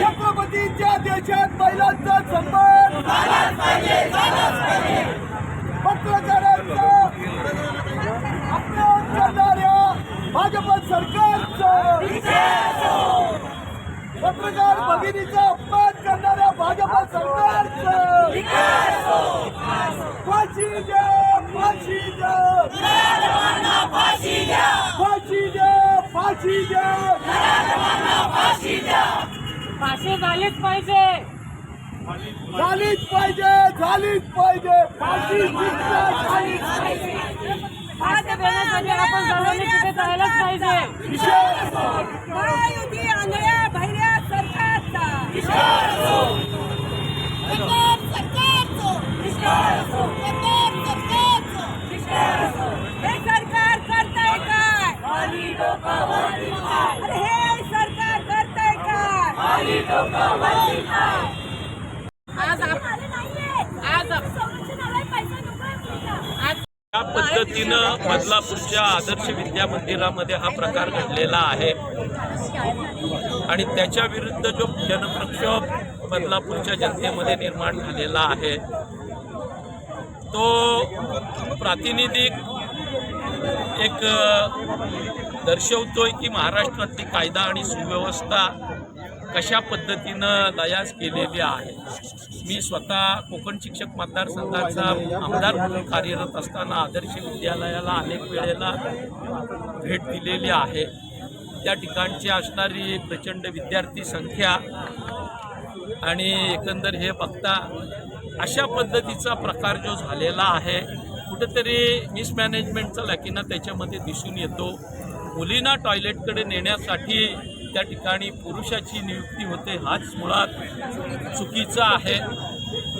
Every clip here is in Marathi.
छत्रपतींच्या देशात महिलांचा सन्मान. पत्रकारांचा अपमान करणाऱ्या भाजप सरकारचं. पत्रकार भगिनीचा अपमान करणाऱ्या भाजप सरकारचं. फाशी द्या फाशी द्या. फाशी द्या फाशी द्या. फाशी झालीच पाहिजे. झालीच पाहिजे झालीच पाहिजे. फाशी झालीच पाहिजे. फाशी आपण सर्वांनी तिथे जायलाच पाहिजे आंधळ्या भैऱ्या सरकारचा. हे सरकार करताय काय अरे हे सरकार करताय काय आज आप- आज आप- आज या पद्धतीनं बदलापूरच्या आदर्श विद्या मंदिरामध्ये हा प्रकार घडलेला आहे. आणि त्याच्या विरुद्ध जो जनप्रक्षोभ बदलापूरच्या जनतेमध्ये निर्माण झालेला आहे तो प्रातिनिधिक एक दर्शवतोय की महाराष्ट्रातली कायदा आणि सुव्यवस्था कशा पद्धतीनं लयास केलेली आहे? मी स्वतः कोकण शिक्षक मतदारसंघाचा आमदार म्हणून कार्यरत असताना आदर्श विद्यालयाला अनेक वेळेला भेट दिलेली आहे. त्या ठिकाणची असणारी प्रचंड विद्यार्थी संख्या आणि एकंदर हे बघता अशा पद्धतीचा प्रकार जो झालेला आहे कुठेतरी मिसमॅनेजमेंटचा लकीना त्याच्यामध्ये दिसून येतो. मुलींना टॉयलेटकडे नेण्यासाठी त्या ठिकाणी पुरुषाची नियुक्ती होते हाच मुळात चुकीचा आहे.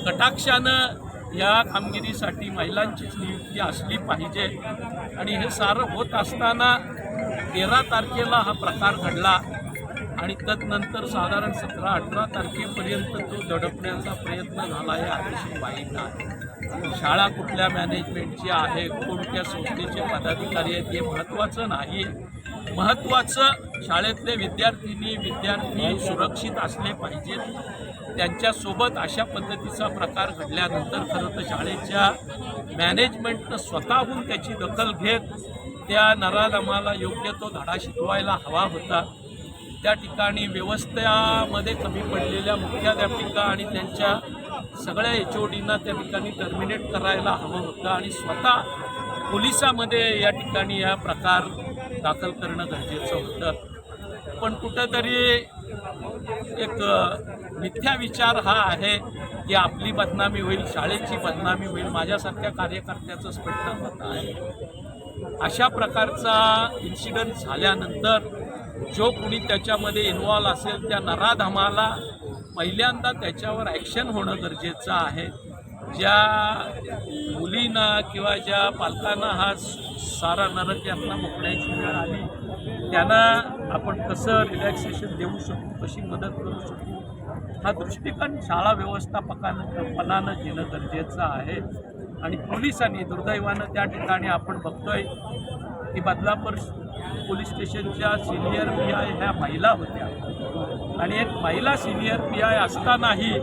कटाक्षानं या कामगिरीसाठी महिलांचीच नियुक्ती असली पाहिजे. आणि हे सारं होत असताना तेरा तारखेला हा प्रकार घडला आणि तदनंतर साधारण सतरा अठरा तारखेपर्यंत तो दडपण्याचा प्रयत्न झाला हे अतिशय वाईट आहे. शाळा कुठल्या मॅनेजमेंटची आहे कोणत्या संस्थेचे पदाधिकारी आहेत हे महत्त्वाचं नाही. महत्त्वाचं शाळेतले विद्यार्थिनी विद्यार्थी सुरक्षित असले पाहिजेत. त्यांच्यासोबत अशा पद्धतीचा प्रकार घडल्यानंतर खरं तर शाळेच्या मॅनेजमेंटनं स्वतःहून त्याची दखल घेत त्या नराधमाला योग्य तो धडा शिकवायला हवा होता. त्या ठिकाणी व्यवस्थेमध्ये कमी पडलेल्या मुख्याध्यापिका आणि त्यांच्या सगळ्या एच ओ डींना त्या ठिकाणी टर्मिनेट करायला हवं होतं आणि स्वतः पोलिसामध्ये या ठिकाणी हा प्रकार दाखल करणं गरजेचं होतं. पण कुठंतरी एक मिथ्या विचार हा आहे की आपली बदनामी होईल शाळेची बदनामी होईल माझ्यासारख्या कार्यकर्त्याचं स्पष्ट मत आहे. अशा प्रकारचा इन्सिडंट झाल्यानंतर जो कुणी त्याच्यामध्ये इन्व्हॉल्व असेल त्या नराधमाला पहिल्यांदा त्याच्यावर ॲक्शन होणं गरजेचं आहे. ज्या मुलींना किंवा ज्या पालकांना हा सारा नरक यांना मोकण्याची वेळ आली त्यांना आपण कसं रिलॅक्सेशन देऊ शकू कशी मदत करू शकू हा दृष्टिकोन शाळा व्यवस्थापकानं पणानं घेणं गरजेचं आहे. आणि पोलिसांनी दुर्दैवानं त्या ठिकाणी आपण बघतोय की बदलापूर पोलीस स्टेशनच्या सिनियर पी आय ह्या महिला होत्या. आणि एक महिला सिनियर पी आय असतानाही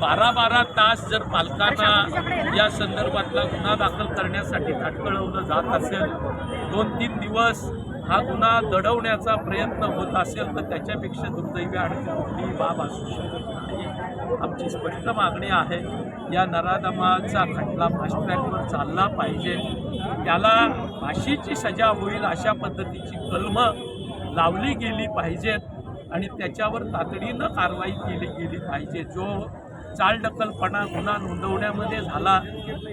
बारा बारा तास जर पालकांना या संदर्भातला गुन्हा दाखल करण्यासाठी ताटकळवलं जात असेल दोन तीन दिवस हा गुन्हा दडवण्याचा प्रयत्न होत असेल तर त्याच्यापेक्षा दुर्दैवी आणि कुठलीही बाब असू शकत नाही. आमची स्पष्ट मागणी आहे या नराधमाचा खटला फास्ट ट्रॅकवर चालला पाहिजे. त्याला फाशीची सजा होईल अशा पद्धतीची कलमं लावली गेली पाहिजेत आणि त्याच्यावर तातडीनं कारवाई केली गेली पाहिजे. जो चालढकलपणा गुन्हा नोंदवण्यामध्ये झाला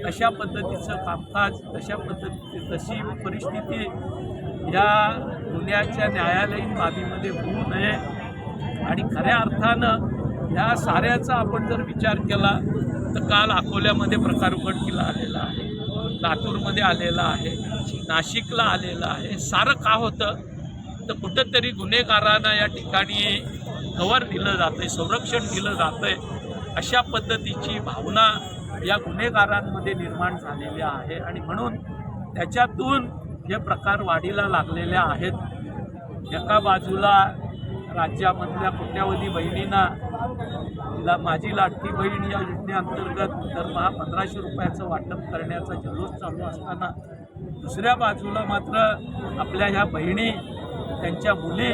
अशा पद्धतीचं कामकाज तशा पद्धती तशी परिस्थिती या गुन्ह्याच्या न्यायालयीन बाबीमध्ये होऊ नये. आणि खऱ्या अर्थानं ह्या साऱ्याचा आपण जर विचार केला तर काल अकोल्यामध्ये प्रकार उघडकीला आलेला आहे. लातूरमध्ये आलेला आहे. नाशिकला आलेला आहे. सारं का होतं? तर कुठंतरी गुन्हेगारांना या ठिकाणी कवर दिलं जातं आहे संरक्षण दिलं जातं आहे अशा पद्धतीची भावना या गुन्हेगारांमध्ये निर्माण झालेल्या आहे. आणि म्हणून त्याच्यातून हे प्रकार वाढीला लागलेले आहेत. एका बाजूला राज्यामधल्या कोट्यावधी बहिणींना ला माझी लाडकी बहीण या योजनेअंतर्गत दरमहा पंधराशे रुपयाचं वाटप करण्याचा जल्लोष चालू असताना दुसऱ्या बाजूला मात्र आपल्या ह्या बहिणी त्यांच्या मुली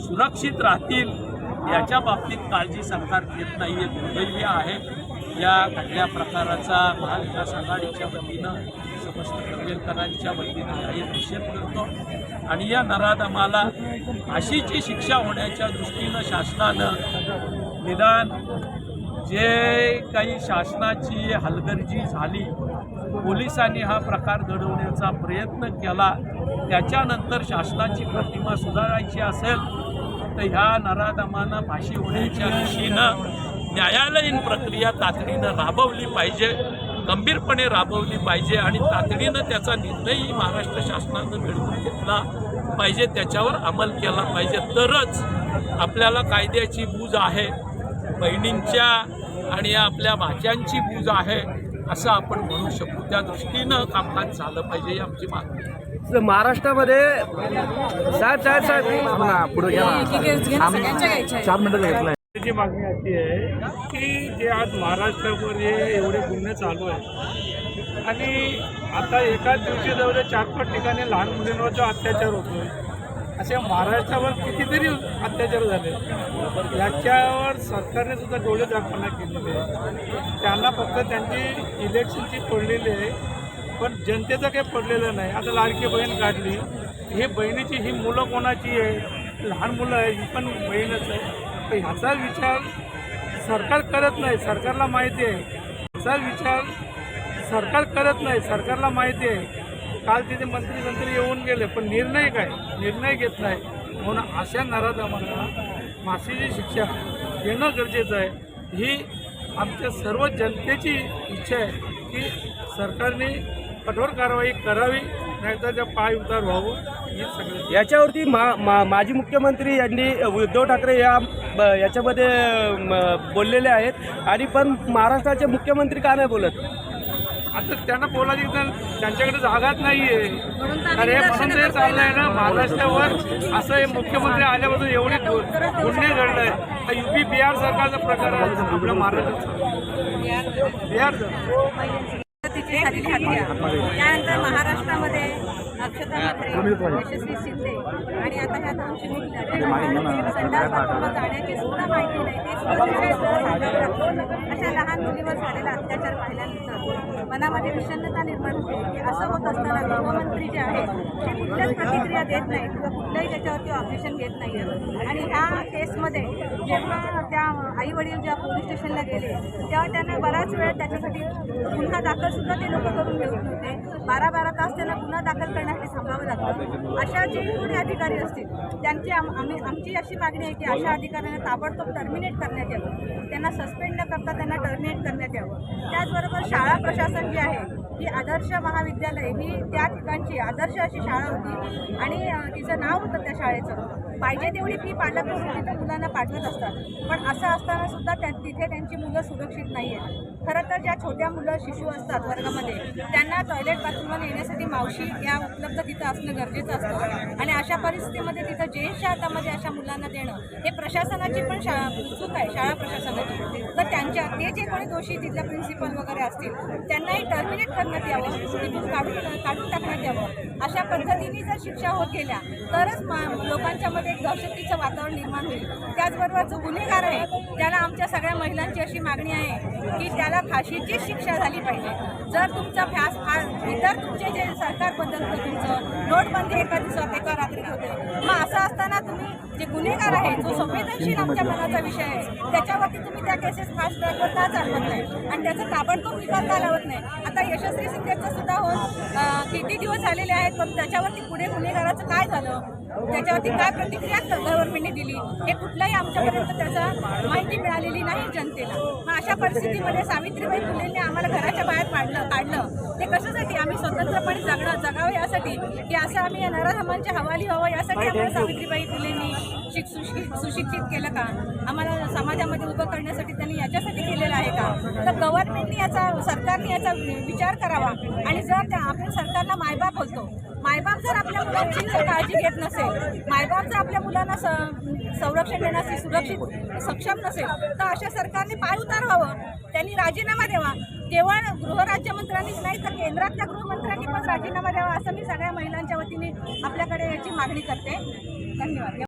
सुरक्षित राहतील याच्या बाबतीत काळजी सरकार घेत नाही आहे दुर्दैवी आहे. या घडल्या प्रकाराचा महाविकास आघाडीच्या वतीनं समस्त करवेलकरांच्या वतीनं जाहीर निषेध करतो. आणि या नराधमाला फाशीची शिक्षा होण्याच्या दृष्टीनं शासनानं निदान जे काही शासनाची हलगर्जी झाली पोलिसांनी हा प्रकार घडवण्याचा प्रयत्न केला त्याच्यानंतर शासनाची प्रतिमा सुधारायची असेल तर ह्या नराधमांना फाशी होण्याच्या दिशेनं न्यायालयीन प्रक्रिया तातडीनं राबवली पाहिजे. गंभीरपणे राबवली पाहिजे आणि तातडीनं त्याचा निर्णयही महाराष्ट्र शासनानं मिळवून घेतला पाहिजे त्याच्यावर अंमल केला पाहिजे. तरच आपल्याला कायद्याची बूज आहे बहिणींच्या आणि या आपल्या भाच्यांची बूज आहे असं आपण म्हणू शकू. त्या दृष्टीनं कामकाज झालं पाहिजे ही आमची मागणी आहे. महाराष्ट्रामध्ये साहेब साहेब साहेब पुढे चार मिनिटं घेतलंय त्याची मागणी अशी आहे की जे आज महाराष्ट्रावर हे एवढे गुन्हे चालू आहेत आणि आता एकाच दिवशी जवळ चार पाच ठिकाणी लहान मुलींवर जो अत्याचार आहे असे महाराष्ट्रावर कितीतरी अत्याचार झाले. याच्यावर सरकारने सुद्धा डोळे दाखवणा केलेले आहे. त्यांना फक्त त्यांची इलेक्शनची पडलेली आहे. पण जनतेचं काही पडलेलं नाही. आता लाडकी बहीण काढली ही बहिणीची ही मुलं कोणाची आहे? लहान मुलं आहे ही पण बहीणच आहे. तर ह्याचा विचार सरकार करत नाही सरकारला माहिती आहे. ह्याचा विचार सरकार करत नाही सरकारला माहिती आहे. काल तिथे मंत्री मंत्री येऊन गेले पण निर्णय काय? निर्णय घेत नाही. म्हणून अशा नराधमांना फाशीची शिक्षा देणं गरजेचं आहे. ही आमच्या सर्व जनतेची इच्छा आहे की सरकारने कठोर कारवाई करावी नाहीतर त्या पाय उतार व्हावं. याच्यावरती मा, मा, माजी मुख्यमंत्री यांनी उद्धव ठाकरे या याच्यामध्ये बोललेले आहेत. आणि पण महाराष्ट्राचे मुख्यमंत्री का नाही बोलत? आता त्यांना बोलायची तर त्यांच्याकडे जागाच नाहीये. अरे म्हणून ते चाललंय ना. महाराष्ट्रावर असं हे मुख्यमंत्री आल्यापासून एवढे गुन्हे घडलाय. युपी बिहार सरकारचा प्रकार आहे. आपल्या महाराष्ट्रात बिहार झालेली हत्या त्यानंतर महाराष्ट्रामध्ये अक्षता यशस्वी शिंदे आणि आता ह्या जाण्याची सुद्धा माहिती नाही. ते सुद्धा. अशा लहान मुलीवर झालेला अत्याचार पाहिल्यानंतर मनामध्ये विषण्णता निर्माण होते की असं होत असताना गृहमंत्री जे आहेत ते कुठल्याच प्रतिक्रिया देत नाहीत किंवा कुठलंही त्याच्यावरती ऑब्जेक्शन घेत नाही आणि ह्या केसमध्ये जेव्हा त्या आई वडील जेव्हा पोलीस स्टेशनला गेले तेव्हा त्यांना बराच वेळ त्याच्यासाठी गुन्हा दाखल सुद्धा ते लोक करून घेत नव्हते. बारा बारा तास त्यांना गुन्हा दाखल करण्यासाठी थांबावं लागतं. अशा जे कोणी अधिकारी असतील त्यांची आम- आम्ही आमची अशी मागणी आहे की अशा अधिकाऱ्यांना ताबडतोब टर्मिनेट करण्यात यावं. त्यांना सस्पेंड न करता त्यांना टर्मिनेट करण्यात यावं. त्याचबरोबर शाळा प्रशासन जे आहे ही आदर्श महाविद्यालय ही त्या ठिकाणची आदर्श अशी शाळा होती आणि तिचं नाव होतं त्या शाळेचं. पाहिजे तेवढी फी पालक तिथं मुलांना पाठवत असतात. पण असं असताना सुद्धा त्या तिथे त्यांची मुलं सुरक्षित नाही आहेत खरं तर ज्या छोट्या मुलं शिशू असतात वर्गामध्ये त्यांना टॉयलेट बाथरूमला येण्यासाठी मावशी या उपलब्ध तिथं असणं गरजेचं असतं. आणि अशा परिस्थितीमध्ये तिथं जेंट्सच्या हातामध्ये अशा मुलांना देणं हे प्रशासनाची पण शा चूक आहे शाळा प्रशासनाची. तर त्यांच्या ते जे कोणी दोषी तिथल्या प्रिन्सिपल वगैरे असतील त्यांनाही टर्मिनेट करण्यात यावं तिथून काढून काढून टाकण्यात यावं. अशा पद्धतीने जर शिक्षा होत गेल्या तरच मा- लोकांच्यामध्ये एक दहशतीचं वातावरण निर्माण होईल. त्याचबरोबर जो गुन्हेगार आहे त्याला आमच्या सगळ्या महिलांची अशी मागणी आहे की त्याला फाशीची शिक्षा झाली पाहिजे. जर तुमचा फॅस फार इतर तुमचे जे सरकार बदलतं तुमचं नोटबंदी एका दिवसात एका रात्रीत होते. मग असं असताना तुम्ही जे गुन्हेगार आहे जो संवेदनशील आमच्या मनाचा विषय आहे त्याच्यावरती तुम्ही त्या केसेस फास्ट ट्रॅकवर का चालवत नाही? आणि त्याचा ताबडतोब निकाल का लावत नाही? आता यशस्वी सिंधेचं सुद्धा होऊन किती दिवस झालेले आहेत पण त्याच्यावरती पुढे गुन्हेगाराचं काय झालं? त्याच्यावरती काय प्रतिक्रिया गव्हर्नमेंटने दिली. हे कुठलाही आमच्यापर्यंत त्याचा माहिती मिळालेली नाही जनतेला. मग अशा परिस्थितीमध्ये सावित्रीबाई फुलेंनी आम्हाला घराच्या बाहेर काढलं काढलं. ते कशासाठी? आम्ही स्वतंत्रपणे जगणं जगावं यासाठी. की असं आम्ही या नराधमांच्या हवाली व्हावं यासाठी आम्हाला सावित्रीबाई फुलेंनी शिक सुशिक्षित केलं का? आम्हाला समाजामध्ये उभं करण्यासाठी त्यांनी याच्यासाठी केलेलं आहे का? तर गव्हर्नमेंटनी याचा सरकारने याचा विचार करावा. आणि जर त्या आपण सरकारला मायबाप होतो मायबाप जर मुलांची जर काळजी घेत नसेल. मायबाप जर आपल्या मुलांना स- संरक्षण देण्यास सुरक्षित सक्षम नसेल तर अशा सरकारने पाय उतार व्हावं त्यांनी राजीनामा द्यावा. केवळ गृहराज्यमंत्र्यांनीच नाही तर केंद्रातल्या गृहमंत्र्यांनी पण राजीनामा द्यावा असं मी सगळ्या महिलांच्या वतीने आपल्याकडे याची मागणी करते. धन्यवाद.